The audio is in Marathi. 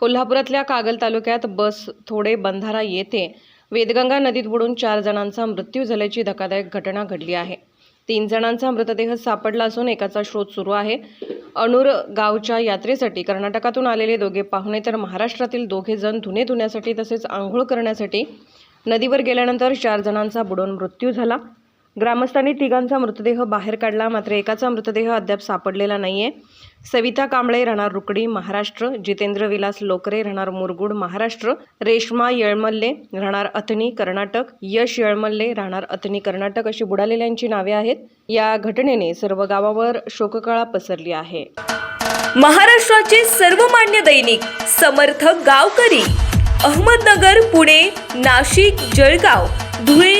कोल्हापुरातल्या कागल तालुक्यात बस थोडे बंधारा येथे वेदगंगा नदीत बुडून चार जणांचा मृत्यू झाल्याची धक्कादायक घटना घडली आहे. तीन जणांचा मृतदेह सापडला असून एकाचा शोध सुरू आहे. अणूर गावच्या यात्रेसाठी कर्नाटकातून आलेले दोघे पाहुणे तर महाराष्ट्रातील दोघे जण धुणे धुण्यासाठी तसेच आंघोळ करण्यासाठी नदीवर गेल्यानंतर चार जणांचा बुडून मृत्यू झाला. ग्रामस्थांनी तिघांचा मृतदेह बाहेर काढला. मात्र एकाचा मृतदेह अद्याप सापडलेला नाहीये. सविता कांबळे राहणार रुकडी महाराष्ट्र. जितेंद्र विलास लोकरे राहणार मुरगुड महाराष्ट्र. रेश्मा येळमल्ले राहणार अथणी कर्नाटक. यश येळमल्ले राहणार अथणी कर्नाटक अशी बुडालेल्यांची नावे आहेत. या घटनेने सर्व गावावर शोककळा पसरली आहे. महाराष्ट्राचे सर्वमान्य दैनिक समर्थ गावकरी अहमदनगर पुणे नाशिक जळगाव धुळे